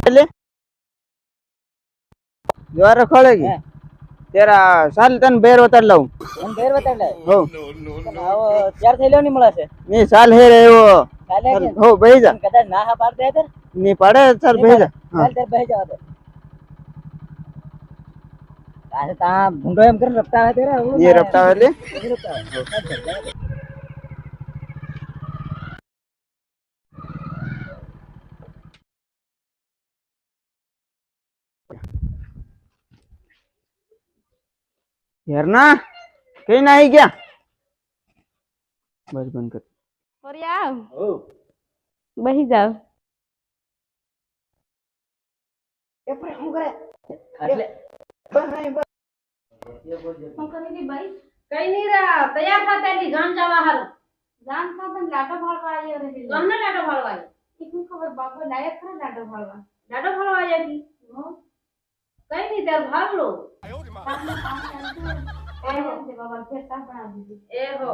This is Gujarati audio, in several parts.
એટલે? જ્વાર ખોળેગી હે. તેરા સાલ તન બેર વતર લઉં તન બેર વતર લે હો. આવો ત્યાર થઈ લ્યો નહીં મળે છે ની સાલ હે રે એવો. સાલ હો બેહી જા. કદા ના હા પાડ દે તરની પડે સર બેહી જા. સાલ કાલે બેહી જા તા ભૂંડો એમ કરીને રપટા હે તેરા એ રપટા એટલે યારના કઈ ના આવી ગયા? બસ બંધ કર. ફરી આવ. બહી જાવ. એટલે કઈ નહીં રા તૈયાર થા તેની જાન જવા હાલ. જાન થા તને લાડો ભાળવા આવ્યો રે તમને લાટો ભળવા આવી હું ખબર બાપો લાયક ખરા લાડો ભાળવા લાડો ભાળવા આવ્યા કી કઈ નહીં તાર ભાળ લો એ હો બાબા ફેર તા બનાવી દીધી એ હો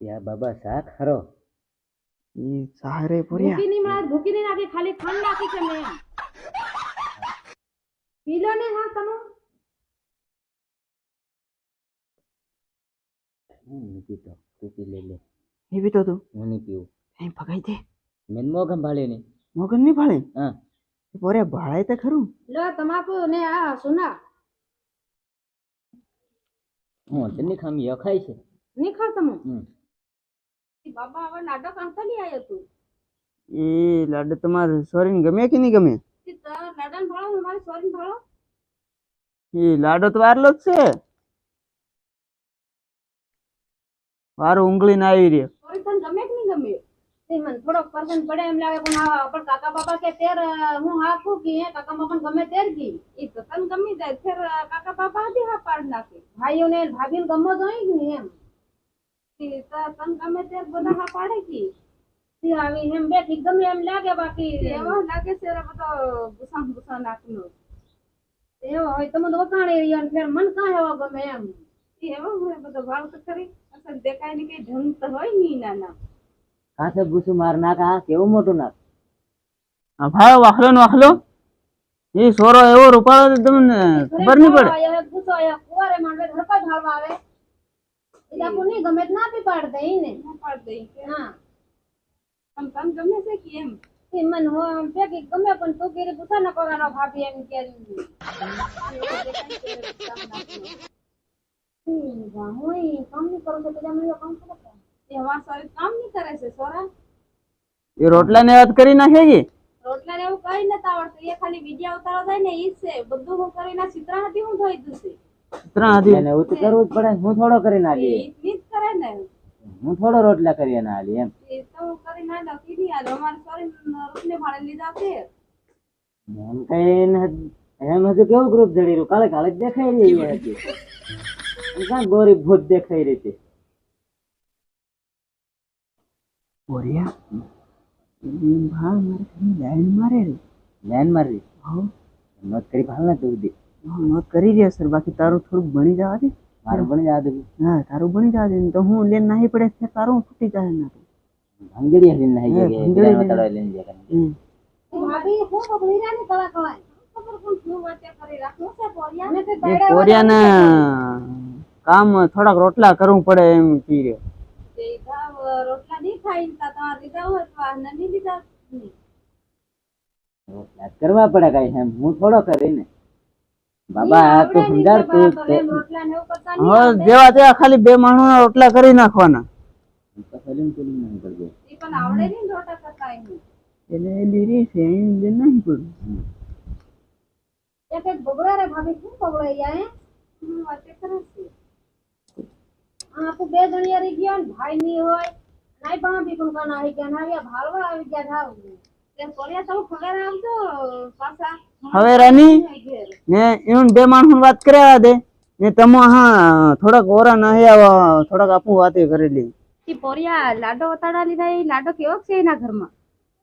યા બાબા શાક ખરો ઈ સહારે પૂર્યા ભૂકી નહીં મળે ભૂકી નહીં નાખી ખાલી ખાંડ નાખી છે મેં પીલો ને હા તમે હું પીતો તું પી લે લે. એ બી તો હું નહીં પીવું. અહીં ભગાઈ દે. મેન મોગન ભાળે ને. મોગન નહીં ભાળે? હા. પોરે ભાળાય તો ખરું? લો તમાકુ ને આ સુના. હું તને ખામી અખાય છે. નહીં ખાવ તમે? બાબા હવે નાટક અંકલ નહીં આવ્યો તું. એ લાડો તમારે સોરીને ગમે કે નહીં ગમે? લાડન ભાળો મારી સોરીન ભાળો. એ લાડો તો વારલો જ છે. વારો ઉંગળી ના આવી રહ્યો. થોડોક પસંદ પડે એમ લાગે પણ હા પણ કાકા બાપા કે તેર હું હાકું કે કાકા બાપા ગમે તેર કી તો તને ગમી જાય અ, કાકા બાપા હતી હા પાડ નાખે. ભાઈઓને ભાભીને ગમો જોઈએ કે એમ. તને ગમે તેર બધા હા પાડે કી. આવી એમ બેઠી ગમે એમ લાગે બાકી એવો લાગે છે બધો ગુસા ગુસા નાખનો એવો હોય તમે તો રહ્યો ને ફેર મન કાં એવો ગમે એમ. ઈ એવો હોય બધો ભાવ તો ખરી. અસલ દેખાય ને કઈ ઢંગ તો હોય નહીં નાના. કાંસે ગુસું માર નાખ આ કેવું મોટું નાખ આ ભાઈ વાખલો ને વાખલો એ સોરો એવો રૂપાળો તો તમને ખબર નહીં પડે? આયા ગુસ્સો આયા કુવારે માંડવે ધડકા ઢાળવા આવે. એ આપો નહીં ગમે તો ના પી પાડ દઈ ને ના પાડ દઈ હા. તમ તમ ગમે છે કે એમ? એ મન હો પેકી ગમે પણ તું કેરી પૂછા ન કરવાનો ભાભી એમ કે. કામ નહીં કરું મને કામ કરે કામ નહીં કરે છે સોરા? એ રોટલા ને વાત કરી નાખે કે રોટલા ને એવું કઈ નતા આવડતું એ ખાલી વિડિયા ઉતારો થાય ને ઈ જ છે. બધું હું કરીને ચિત્રા હતી હું ધોઈ દઉં છું. ત્રણ હતી એને એવું તો કરવું જ પડે હું થોડો કરીને આલી ઈ ઈ જ કરે ને. હું થોડો રોટલા કરી અને આલી એમ. એ તો કરી ના દઉં કીધી આ અમારે સોરી રોટલી ભાડે લીધા છે. એમ કઈ એમ હજુ કેવું ગ્રુપ જડી રહ્યું? કાલે કાલે જ દેખાઈ રહી હતી એમ કાં ગોરી ભૂત દેખાઈ રહી હતી બોરિયા એ ભાળ મારે ખાલી લાઈન મારે રે મેન મારી હો નોટ કરી ભાલ ના તું દી હું નોટ કરી રહ્યો સર બાકી તારું થોડુંક ભણી જવા દે મારું પણ યાદ હતું હા તારું ભણી જવા દે ને તો હું લેન નાહી પડે છે તારું ફૂટી જાય ના તો ભંગડી હલી નહીં હે, ગઈ ભંગેડી પેલા લઈને. તળાવે લઈને ગયા કરે. હમ. ભાભી હું બગડી રહ્યા ને કળા કળાય ખબર કોણ શું વાતે કરી રાખું છે પોરિયા અને તે એ પોરિયાને કામ થોડાક રોટલા કરવું પડે એમ કી રહ્યો. રોટલા નહીં ખાઈ તમારે લીધા હોય તો નહીં લીધા રોટલા કરવા પડે કઈ એમ. હું થોડો કરીને. બાબા તો સમજાડ તું બાપ, એમ રોટલા ને એવું કરતા નહીં હવે જેવા તેવા ખાલી બે માણસના રોટલા કરી નાખવાના. એક એક બગડા રે ભાભી શું બગડે યા હું વાતે કરે છે. આ તો બે જણિયા રહી ગયા ને ભાઈ ની હોય નાઈ પણ કાના આવી ગયા ને આવ્યા ભાળવા આવી ગયા થાવ હવે રાની ને એનું બે માણસ વાત કર્યા દે. ને તમે હા થોડાક ઓરા નહીં આવા થોડાક આપું વાતે કરેલી. ઈ પોરિયા લાડો વતાડા લીધા એ લાડો કેવો છે એના ઘરમાં?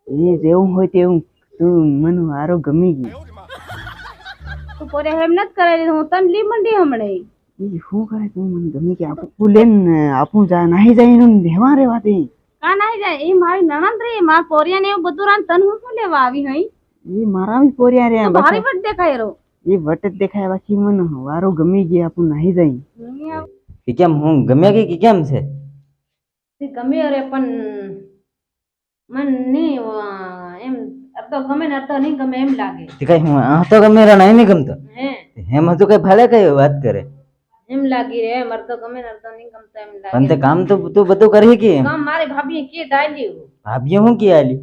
એ જેવું હોય તેવું. તું મને હારો ગમી ગઈ તું પોરિયા એમ નથી કરેલી હું તને લી મંડી હમણે શું કરે તું? મને ગમે કે આપું લઈને આપું જા નાહી જાય એનું રહેવા રેવા દે. કા નાઈ જાય? એ મારી નણંદ રે માર પોરિયા ને એવું બધું રાન તન હું શું લેવા આવી હઈ? એ મારા બી પોરિયા રે મારી વટ દેખાય રો એ વટ જ દેખાય બાકી મને વારો ગમી ગઈ આપું નાહી જાય. કે કેમ હું ગમે કે કે કેમ છે? તે ગમે રે પણ મનની એમ અર્ધો ગમે ને અર્ધો નહીં ગમે એમ લાગે. તે કઈ હું આ તો ગમે રે નહીં ગમતો? હે. એમ હજુ કઈ ભલે કઈ વાત કરે? એમ લાગી રે એમ અર્ધો ગમે ને અર્ધો નહીં ગમતો એમ પણ લાગે તે કામ તો તું બધું કરી કે? કામ મારી ભાભી કે ડાલ્યું ભાભીએ હું કી આલી?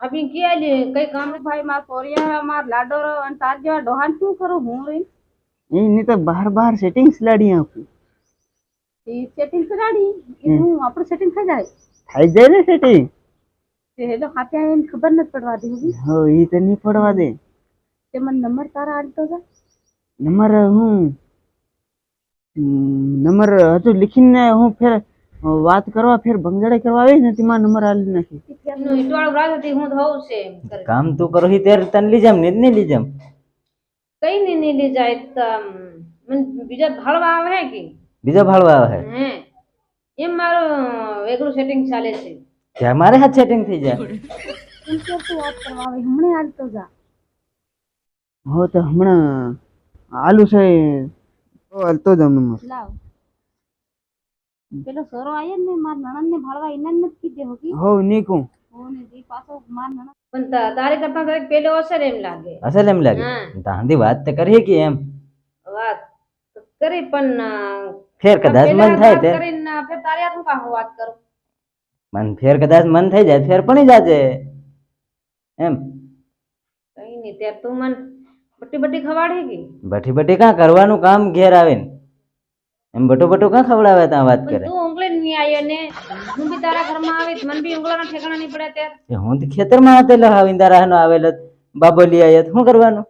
ભાભી કે આલી? કઈ કામ નહીં ભાઈ? માર પોરિયા માર લાડો રો અને તાર જેવા ડોહાન શું કરું હું રે એની તો બહાર બહાર સેટિંગ્સ લાડી આપું એ સેટિંગ કરાડી એ હું આપણું સેટિંગ થઈ જાય? થઈ જાય ને સેટિંગ તે હેલો ખાતે આવીને ખબર નથી પડવા દેવી હો એ તો નહીં પડવા દે. તે મને નંબર તારા આલતો જા. નંબર હું? હમ, નંબર હતું લીખીને હું ફેર વાત કરવા ફેર ભંગડે કરવા આવી ને તેમાં નંબર આલી નાખી. હું તો હોઉં છે કામ તું કરો હી તેર તન લઈ જામ ને ને નહીં લઈ જામ કઈ ને ને લઈ જાય તો મન બીજા ભાળવા આવે હે કે? બીજો ભાડવા આવે હે? એમ મારું વેગળું સેટિંગ ચાલે છે. કે મારે હાથ સેટિંગ થઈ જાય? તું કે તું વાત કરવા આવે હમણે આલતો જા. હો તો હમણાં આલુ છે તો હાલતો જ નંબર લાવ. પેલો સોરો આયો ને માર નણંદ ને ભાળવા જ નથી કીધે હોકી. હો નીકું. ઓને જે પાછો માર નણંદ. પણ તા- તારે કરતા તારે પેલો અસર એમ લાગે. અસલ એમ લાગે? હા. તાંધી વાત તો કરી કે એમ. વાત તો કરી પણ ફેર કદાચ મન થાય તે. કરીને ફેર તારે હાથ હું કામ વાત કરું? મન ફેર કદાચ મન થઈ જાય ફેર પડી જાજે. એમ. કઈ નહીં ત્યારે તું મન બટી ખવાડે કે? બટી બઠી કાં કરવાનું કામ ઘેર આવીને? એમ બટો બટો કા ખવડાવે તા વાત કરે? તું ઉંગલે ની આયો ને. હું બી તારા ઘરમાં આવી મન બી ઉંગળાના ઠેકાણા ની પડે તે એ હું તો ખેતરમાં હાવિંદા લહાવીન તારા હનો આવેલ આવ્યો તો શું કરવાનું?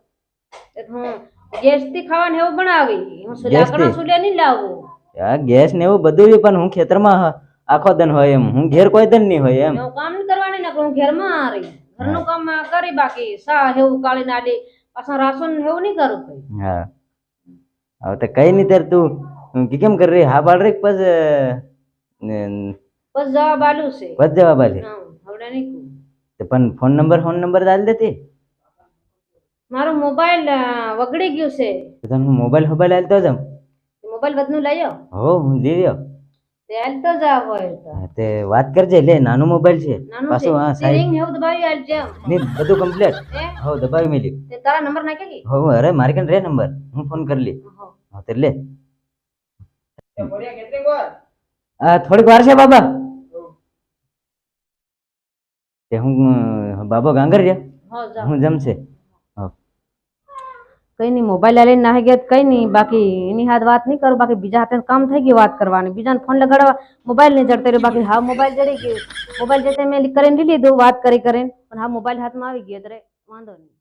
તે હું ગેસથી ખાવાનું એવું બનાવી. હું? લાકડા સુલે ની લાવું. આ ગેસ ને એવું બધું પણ હું ખેતરમાં આખો દન હોય એમ. હું ઘેર કોઈ દન નહીં હોય એમ. કામ કરવાની ના હું ઘરમાં આ રહી. ઘરનું કામ કરી બાકી. સા એવું કાળી નાડી પાછા રાસન એવું નહીં કરું કઈ. હા. હવે તો કઈ નહીં ત્યારે તું કે કેમ કરી રહી? હા બાળ રહી પછી બસ જવાબ આલું છે. પછી જવાબ આલે હવડે નહીં કહું. તો પણ ફોન નંબર ફોન નંબર આલી દેતી? મારો મોબાઈલ વગડી ગયો છે. તો તને મોબાઈલ મોબાઈલ આલતો જમ મોબાઈલ બધું લઈ આવો. હો હું લઈ તે હાલતો જા હોય તો. તે વાત કરજે લે નાનો મોબાઈલ છે. પાછો હા સાહેબ સ્ટીરિંગ એવું દબાવી આલ જેમ ને બધું કમ્પ્લીટ હો? દબાવી મેલી. તે તારા નંબર નાખે કે? હો અરે મારી કન રે નંબર? હું ફોન કરી લી હો. તે લે. આ થોડીક વાર છે બાબા. તે હું બાબો ગાંગર રહ્યા હું જમશે? હા કઈ નહીં મોબાઈલ લઈને નાહી ગયા કઈ નહીં, બાકી એની હાથ વાત નહીં કરું, બાકી બીજા હાથે કામ થઈ ગયું વાત કરવાની. બીજાને ફોન લગાડવા મોબાઈલ નહીં જડતો બાકી હા મોબાઈલ જડી ગયો. મોબાઈલ જતે મેં કરીને લીધું, વાત કરી કરીને, પણ હા મોબાઈલ હાથમાં આવી ગયો, એટલે વાંધો નહીં.